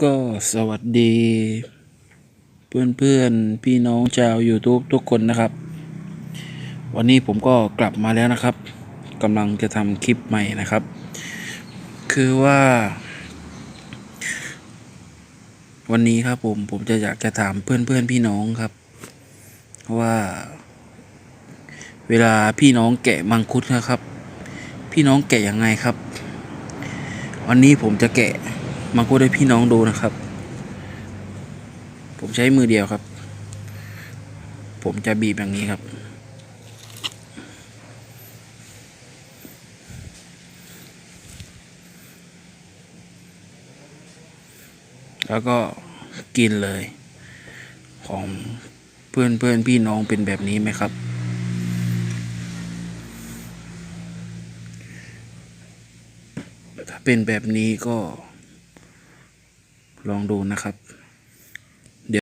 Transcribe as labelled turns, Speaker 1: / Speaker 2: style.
Speaker 1: ก็สวัสดี เพื่อนเพื่อนพี่น้องชาว YouTube ทุกคนนะครับ วันนี้ผมก็กลับมาแล้วนะครับกำลังจะทำคลิปใหม่นะครับ คือว่า วันนี้ครับผมผมจะอยากจะถามเพื่อนเพื่อนพี่น้องครับ ว่า เวลาพี่น้องแกะมังคุดนะครับ พี่น้องแกะยังไงครับ วันนี้ผมจะแกะ มังคุดให้พี่น้องดูนะครับ ผมใช้มือเดียวครับ ผมจะบีบอย่างนี้ครับ แล้วก็กินเลย ของเพื่อนเพื่อนพี่น้องเป็นแบบนี้ไหมครับถ้าเป็นแบบนี้ก็ ลองดูนะครับ